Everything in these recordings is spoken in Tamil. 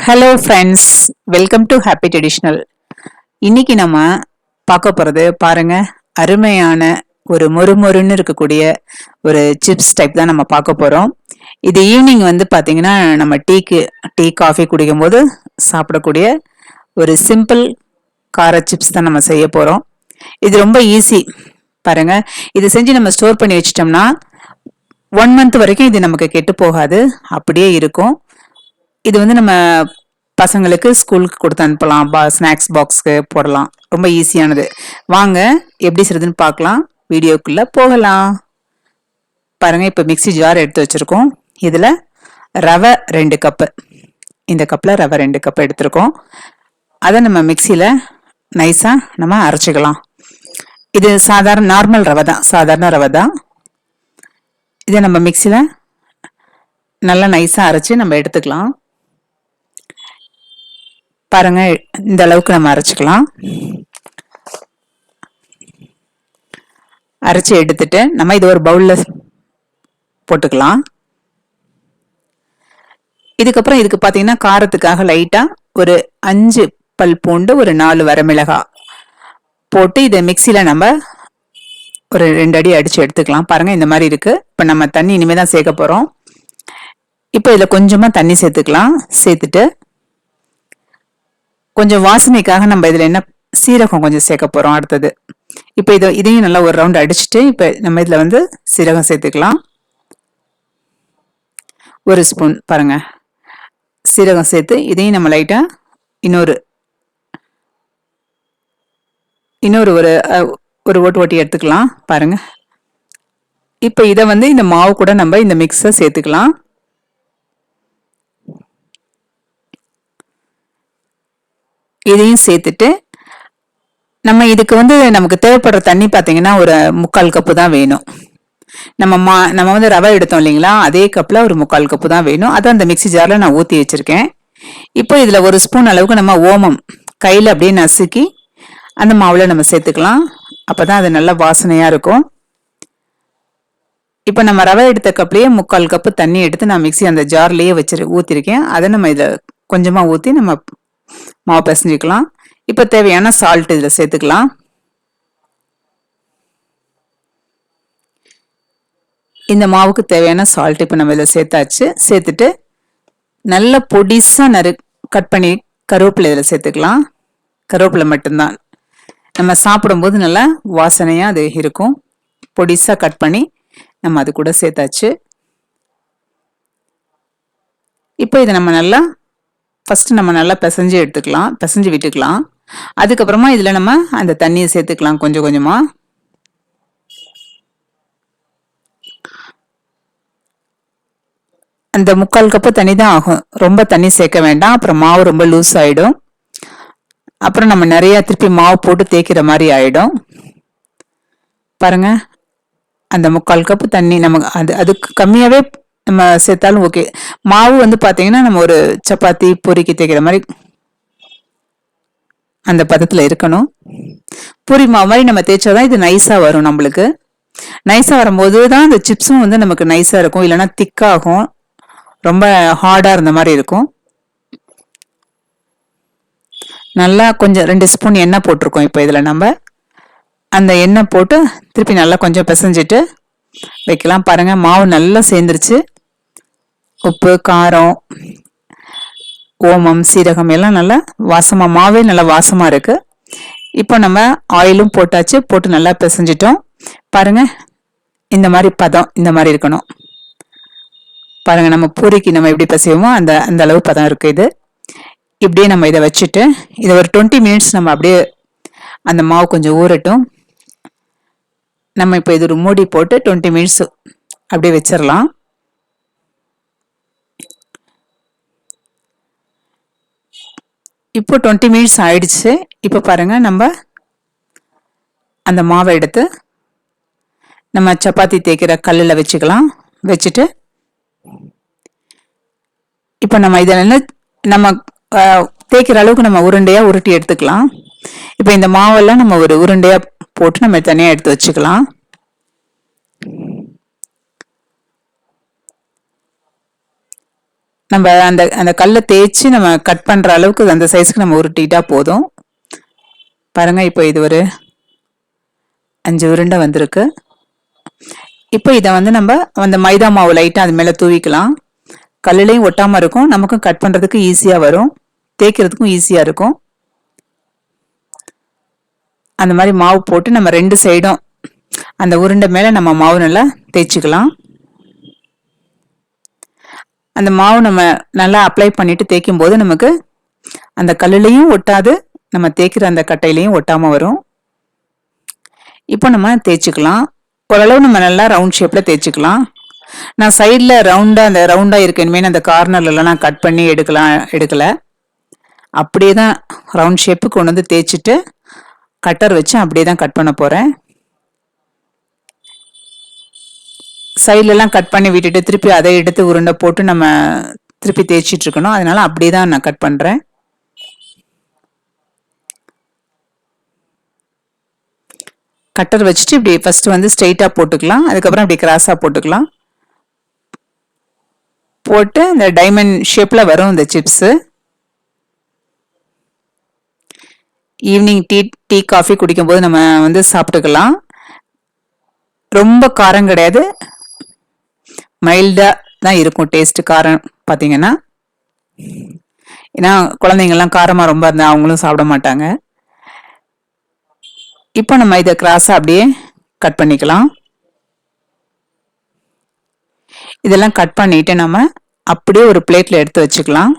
Hello friends welcome to happy traditional இன்னைக்கு நம்ம பார்க்க போகிறது பாருங்க அருமையான ஒரு மொறுமொறுன்னு இருக்கக்கூடிய ஒரு சிப்ஸ் டைப் தான் நம்ம பார்க்க போகிறோம் இது ஈவினிங் வந்து பார்த்தீங்கன்னா நம்ம டீக்கு டீ காஃபி குடிக்கும்போது சாப்பிடக்கூடிய ஒரு சிம்பிள் கார சிப்ஸ் தான் நம்ம செய்ய போகிறோம் இது ரொம்ப ஈஸி பாருங்க இது செஞ்சு நம்ம ஸ்டோர் பண்ணி வச்சிட்டோம்னா ஒன் மந்த் வரைக்கும் இது நமக்கு கெட்டு போகாது. அப்படியே இருக்கும். இது வந்து நம்ம பசங்களுக்கு ஸ்கூலுக்கு கொடுத்து அனுப்பலாம். பா ஸ்நாக்ஸ் பாக்ஸ்க்கு போடலாம். ரொம்ப ஈஸியானது. வாங்க எப்படி செய்யுதுன்னு பார்க்கலாம். வீடியோக்குள்ள போகலாம். பாருங்க இப்போ மிக்ஸி ஜார் எடுத்து வச்சுருக்கோம். இதில் ரவை ரெண்டு கப்பு. இந்த கப்பில் ரவை ரெண்டு கப்பு எடுத்திருக்கோம். அதை நம்ம மிக்சியில் நைஸாக நம்ம அரைச்சிக்கலாம். இது சாதாரண நார்மல் ரவை தான். சாதாரண ரவை தான். இதை நம்ம மிக்சியில் நல்லா நைஸாக அரைச்சி நம்ம எடுத்துக்கலாம். பாருங்க இந்த அளவுக்கு நம்ம அரைச்சிக்கலாம். அரைச்சி எடுத்துட்டு நம்ம இது ஒரு பவுலில் போட்டுக்கலாம். இதுக்கப்புறம் இதுக்கு பார்த்தீங்கன்னா காரத்துக்காக லைட்டாக ஒரு அஞ்சு பல் பூண்டு ஒரு நாலு வரமிளகாய் போட்டு இதை மிக்சியில் நம்ம ஒரு ரெண்டு அடி அடித்து எடுத்துக்கலாம். பாருங்கள் இந்த மாதிரி இருக்குது இப்போ நம்ம தண்ணி இனிமேல் தான் சேர்க்க போகிறோம் இப்போ இதில் கொஞ்சமாக தண்ணி சேர்த்துக்கலாம். சேர்த்துட்டு கொஞ்சம் வாசனைக்காக நம்ம இதில் என்ன சீரகம் கொஞ்சம் சேர்க்க போகிறோம் அடுத்தது. இப்போ இதை இதையும் நல்லா ஒரு ரவுண்ட் அடிச்சுட்டு இப்போ நம்ம இதில் வந்து சீரகம் சேர்த்துக்கலாம். ஒரு ஸ்பூன் பாருங்க. சீரகம் சேர்த்து இதையும் நம்ம லைட்டாக இன்னொரு இன்னொரு ஒரு ஒரு ஓட்டு ஓட்டி எடுத்துக்கலாம் பாருங்க. இப்போ இதை வந்து இந்த மாவு கூட நம்ம இந்த மிக்ஸை சேர்த்துக்கலாம். இதையும் சேர்த்துட்டு நம்ம இதுக்கு வந்து நமக்கு தேவைப்படுற தண்ணி பார்த்தீங்கன்னா ஒரு முக்கால் கப்பு தான் வேணும். நம்ம மா நம்ம வந்து ரவை எடுத்தோம் இல்லைங்களா? அதே கப்பில் ஒரு முக்கால் கப்பு தான் வேணும். அதை அந்த மிக்ஸி ஜாரில் நான் ஊற்றி வச்சுருக்கேன். இப்போ இதில் ஒரு ஸ்பூன் அளவுக்கு நம்ம ஓமம் கையில் அப்படியே நசுக்கி அந்த மாவில் நம்ம சேர்த்துக்கலாம். அப்போ தான் அது நல்லா வாசனையாக இருக்கும். இப்போ நம்ம ரவை எடுத்த கப்லேயே முக்கால் கப்பு தண்ணி எடுத்து நான் மிக்ஸி அந்த ஜார்லேயே வச்சிரு ஊற்றிருக்கேன் அதை நம்ம இதில் கொஞ்சமாக ஊற்றி நம்ம மாவு பிசைஞ்சிக்கலாம் இப்போ தேவையான சால்ட் இதில் சேர்த்துக்கலாம். இந்த மாவுக்கு தேவையான சால்ட் இப்போ நம்ம இதில் சேர்த்தாச்சு. சேர்த்துட்டு நல்ல பொடிசாக நறு கட் பண்ணி கருவேப்பிலை இதில் சேர்த்துக்கலாம். கருவேப்பிலை மட்டும்தான். நம்ம சாப்பிடும்போது நல்லா வாசனையாக அது இருக்கும். பொடிசாக கட் பண்ணி நம்ம அது கூட சேர்த்தாச்சு. இப்போ இதை நம்ம நல்லா ஃபஸ்ட்டு நம்ம நல்லா பிசைஞ்சு எடுத்துக்கலாம் பிசைஞ்சு விட்டுக்கலாம். அதுக்கப்புறமா இதில் நம்ம அந்த தண்ணியை சேர்த்துக்கலாம் கொஞ்சம் கொஞ்சமாக அந்த முக்கால் கப்பு தண்ணி தான் ஆகும். ரொம்ப தண்ணி சேர்க்க வேண்டாம். அப்புறம் மாவு ரொம்ப லூஸ் ஆகிடும் அப்புறம் நம்ம நிறையா திருப்பி மாவு போட்டு தேய்க்கிற மாதிரி ஆகிடும் பாருங்க. அந்த முக்கால் கப்பு தண்ணி நமக்கு அது அதுக்கு கம்மியாகவே நம்ம சேர்த்தாலும் ஓகே மாவு வந்து பார்த்தீங்கன்னா நம்ம ஒரு சப்பாத்தி பொறிக்கி தேய்க்கிற மாதிரி அந்த பதத்தில் இருக்கணும். பூரி மாவு மாதிரி நம்ம தேய்ச்சாதான் இது நைஸாக வரும் நம்மளுக்கு. நைஸாக வரும்போது தான் அந்த சிப்ஸும் வந்து நமக்கு நைஸாக இருக்கும். இல்லைன்னா திக்காகும் ரொம்ப ஹார்டாக இருந்த மாதிரி இருக்கும். நல்லா கொஞ்சம் ரெண்டு ஸ்பூன் எண்ணெய் போட்டிருக்கோம் இப்போ இதில் நம்ம. அந்த எண்ணெய் போட்டு திருப்பி நல்லா கொஞ்சம் பிசைஞ்சிட்டு வைக்கலாம். பாருங்கள் மாவு நல்லா சேர்ந்துருச்சு. உப்பு காரம் ஓமம் சீரகம் எல்லாம் நல்லா வாசமாக மாவே நல்லா வாசமாக இருக்குது இப்போ நம்ம ஆயிலும் போட்டாச்சு போட்டு நல்லா பிசைஞ்சிட்டோம். பாருங்க இந்த மாதிரி பதம் இந்த மாதிரி இருக்கணும். பாருங்கள் நம்ம பூரிக்கு நம்ம எப்படி பிசைவோமோ அந்த அந்த அளவு பதம் இருக்குது இது. இப்படியே நம்ம இதை வச்சுட்டு இதை ஒரு டுவெண்ட்டி மினிட்ஸ் நம்ம அப்படியே அந்த மாவு கொஞ்சம் ஊறட்டும். நம்ம இப்போ இது ஒரு மூடி போட்டு டுவெண்ட்டி மினிட்ஸ் அப்படியே வச்சிடலாம். இப்போ டுவெண்ட்டி மினிட்ஸ் ஆயிடுச்சு. இப்போ பாருங்க நம்ம அந்த மாவை எடுத்து நம்ம சப்பாத்தி தேய்க்கிற கல்லில் வச்சுக்கலாம். வச்சுட்டு இப்போ நம்ம இதில் நம்ம தேய்க்கிற அளவுக்கு நம்ம உருண்டையாக உருட்டி எடுத்துக்கலாம். இப்போ இந்த மாவெல்லாம் நம்ம ஒரு உருண்டையாக போட்டு நம்ம தனியாக எடுத்து வச்சுக்கலாம். நம்ம அந்த அந்த கல்லை தேய்ச்சி நம்ம கட் பண்ணுற அளவுக்கு அந்த சைஸ்க்கு நம்ம உருட்டிட்டா போதும். பாருங்கள் இப்போ இது ஒரு அஞ்சு உருண்டை வந்திருக்கு. இப்போ இதை வந்து நம்ம அந்த மைதா மாவு லைட்டாக அது மேலே தூவிக்கலாம். கல்லுலையும் ஒட்டாமல் இருக்கும். நமக்கும் கட் பண்ணுறதுக்கு ஈஸியாக வரும். தேய்க்கிறதுக்கும் ஈஸியாக இருக்கும். அந்த மாதிரி மாவு போட்டு நம்ம ரெண்டு சைடும் அந்த உருண்டை மேலே நம்ம மாவு நல்லா தேய்ச்சிக்கலாம். அந்த மாவு நம்ம நல்லா அப்ளை பண்ணிட்டு தேய்க்கும் போது நமக்கு அந்த கல்லுலையும் ஒட்டாது நம்ம தேய்க்கிற அந்த கட்டையிலையும் ஒட்டாமல் வரும். இப்போ நம்ம தேய்ச்சிக்கலாம். ஓரளவு நம்ம நல்லா ரவுண்ட் ஷேப்பில் தேய்ச்சிக்கலாம். நான் சைடில் ரவுண்டாக அந்த ரவுண்டாக இருக்கணுமே அந்த கார்னர்லலாம் நான் கட் பண்ணி எடுக்கலாம் எடுக்கலை. அப்படியே தான் ரவுண்ட் ஷேப்புக்கு கொண்டு வந்து தேய்ச்சிட்டு கட்டர் வச்சு அப்படியே தான் கட் பண்ண போகிறேன் சைட்லலாம் கட் பண்ணி விட்டுட்டு திருப்பி அதை எடுத்து உருண்டை போட்டு நம்ம திருப்பி தேய்ச்சிட்டு இருக்கணும். அதனால அப்படியே தான் நான் கட் பண்ணுறேன் கட்டர் வச்சுட்டு இப்படி ஃபஸ்ட்டு வந்து ஸ்ட்ரெயிட்டாக போட்டுக்கலாம். அதுக்கப்புறம் இப்படி கிராஸாக போட்டுக்கலாம். போட்டு இந்த டைமண்ட் ஷேப்பில் வரும் இந்த chips evening tea tea coffee குடிக்கும்போது நம்ம வந்து சாப்பிட்டுக்கலாம். ரொம்ப காரம் கிடையாது. மைல்டாக தான் இருக்கும் டேஸ்ட்டு காரம் பார்த்தீங்கன்னா ஏன்னா குழந்தைங்கள்லாம் காரமாக ரொம்ப இருந்தால் அவங்களும் சாப்பிட மாட்டாங்க. இப்போ நம்ம இதை கிராஸாக அப்படியே கட் பண்ணிக்கலாம். இதெல்லாம் கட் பண்ணிட்டு நம்ம அப்படியே ஒரு பிளேட்டில் எடுத்து வச்சுக்கலாம்.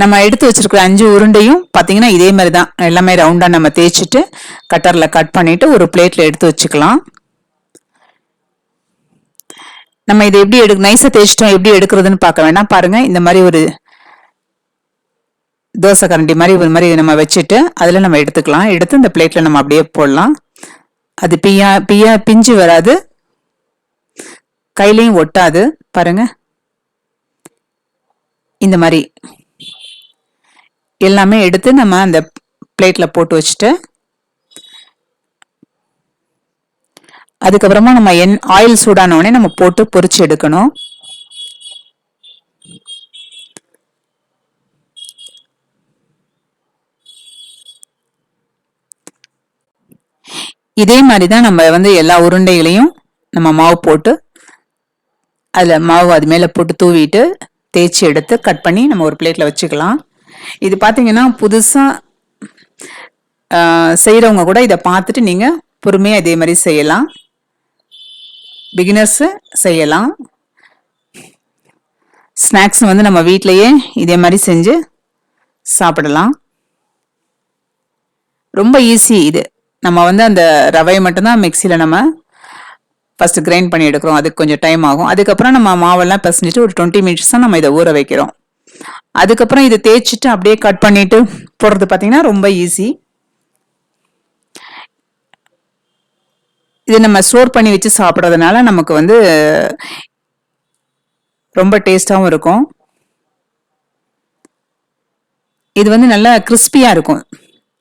நம்ம எடுத்து வச்சிருக்கிற அஞ்சு உருண்டையும் பார்த்தீங்கன்னா இதே மாதிரி தான் எல்லாமே ரவுண்டாக நம்ம தேய்ச்சிட்டு கட்டரில் கட் பண்ணிவிட்டு ஒரு பிளேட்டில் எடுத்து வச்சுக்கலாம். நம்ம இதை எப்படி எடு நைஸாக தேய்ச்சிட்டோம் எப்படி எடுக்கிறதுன்னு பார்க்க வேணாம். பாருங்கள் இந்த மாதிரி ஒரு தோசை கரண்டி மாதிரி ஒரு மாதிரி நம்ம வச்சுட்டு அதில் நம்ம எடுத்துக்கலாம். எடுத்து இந்த பிளேட்டில் நம்ம அப்படியே போடலாம். அது பியா பியா பிஞ்சு வராது. கையிலையும் ஒட்டாது. பாருங்க. இந்த மாதிரி. எல்லாமே எடுத்து நம்ம அந்த பிளேட்டில் போட்டு வச்சுட்டு அதுக்கப்புறமா நம்ம என் ஆயில் சூடான உடனே நம்ம போட்டு பொறிச்சு எடுக்கணும். இதே மாதிரி தான் நம்ம வந்து எல்லா உருண்டைகளையும் நம்ம மாவு போட்டு அதில் மாவு அது மேலே போட்டு தூவிட்டு தேய்ச்சி எடுத்து கட் பண்ணி நம்ம ஒரு பிளேட்டில் வச்சுக்கலாம். இது பார்த்தீங்கன்னா புதுசாக செய்கிறவங்க கூட இதை பார்த்துட்டு நீங்கள் பொறுமையாக இதே மாதிரி செய்யலாம். பிகினர்ஸு செய்யலாம். ஸ்நாக்ஸ் வந்து நம்ம வீட்டிலையே இதே மாதிரி செஞ்சு சாப்பிடலாம். ரொம்ப ஈஸி இது. நம்ம வந்து அந்த ரவையை மட்டும்தான் மிக்சியில் நம்ம ஃபஸ்ட்டு கிரைண்ட் பண்ணி எடுக்கிறோம். அதுக்கு கொஞ்சம் டைம் ஆகும். அதுக்கப்புறம் நம்ம மாவெல்லாம் பிசைஞ்சிட்டு ஒரு டுவெண்ட்டி மினிட்ஸ் தான் நம்ம இதை ஊற வைக்கிறோம். அதுக்கப்புறம் இதை தேய்ச்சிட்டு அப்படியே கட் பண்ணிட்டு போடுறது பார்த்தீங்கன்னா ரொம்ப ஈஸி இது நம்ம ஸ்டோர் பண்ணி வச்சு சாப்பிட்றதுனால நமக்கு வந்து ரொம்ப டேஸ்டாகவும் இருக்கும். இது வந்து நல்லா கிறிஸ்பியாக இருக்கும்.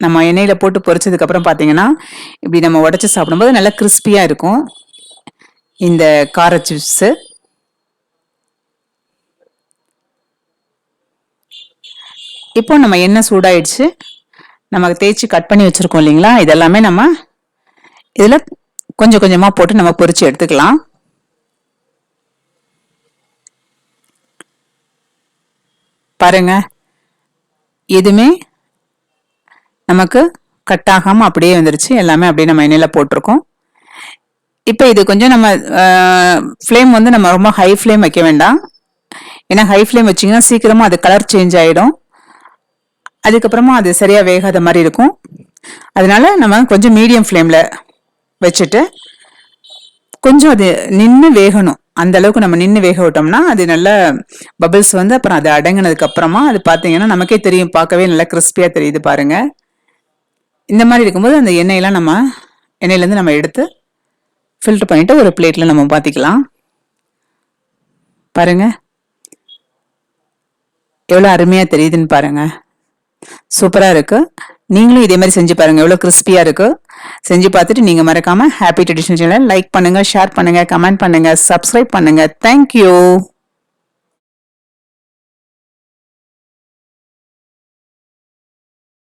நம்ம எண்ணெயில் போட்டு பொரிச்சதுக்கப்புறம் பார்த்தீங்கன்னா இப்படி நம்ம உடச்சி சாப்பிடும்போது நல்லா கிறிஸ்பியாக இருக்கும். இந்த கார சிப்ஸு இப்போ நம்ம எண்ணெய் சூடாயிடுச்சு. நமக்கு தேய்ச்சி கட் பண்ணி வச்சுருக்கோம் இல்லைங்களா? இதெல்லாமே நம்ம இதில் கொஞ்சம் கொஞ்சமாக போட்டு நம்ம பொறிச்சு எடுத்துக்கலாம். பாருங்க. எதுவுமே நமக்கு கட் ஆகாமல் அப்படியே வந்துருச்சு. எல்லாமே அப்படியே நம்ம எண்ணெயில் போட்டிருக்கோம். இப்போ இது கொஞ்சம் நம்ம ஃப்ளேம் வந்து நம்ம ரொம்ப ஹை ஃப்ளேம் வைக்க வேண்டாம். ஏன்னா ஹை ஃப்ளேம் வச்சிங்கன்னா சீக்கிரமாக அது கலர் சேஞ்ச் ஆகிடும் அதுக்கப்புறமா அது சரியாக வேகாத மாதிரி இருக்கும். அதனால நம்ம கொஞ்சம் மீடியம் ஃப்ளேமில் வச்சுட்டு கொஞ்சம் அது நின்று வேகணும். அந்த அளவுக்கு நம்ம நின்று வேக விட்டோம்னா அது நல்ல பபிள்ஸ் வந்து அப்புறம் அது அடங்கினதுக்கு அப்புறமா அது பார்த்தீங்கன்னா நமக்கே தெரியும். பார்க்கவே நல்லா கிறிஸ்பியாக தெரியுது பாருங்க. இந்த மாதிரி இருக்கும்போது அந்த எண்ணெயெல்லாம் நம்ம எண்ணெயிலேருந்து நம்ம எடுத்து ஃபில்டர் பண்ணிட்டு ஒரு பிளேட்டில் நம்ம பார்த்திக்கலாம் பாருங்க. எவ்வளோ அருமையாக தெரியுதுன்னு பாருங்கள் சூப்பராக இருக்குது நீங்களும் இதே மாதிரி செஞ்சு பாருங்கள் எவ்வளோ கிறிஸ்பியாக இருக்குது செஞ்சு பார்த்துட்டு நீங்கள் மறக்காமல் ஹாப்பி ட்ரெடிஷனல் சேனல் லைக் பண்ணுங்கள் ஷேர் பண்ணுங்கள் கமெண்ட் பண்ணுங்கள் சப்ஸ்கிரைப் பண்ணுங்கள் தேங்க்யூ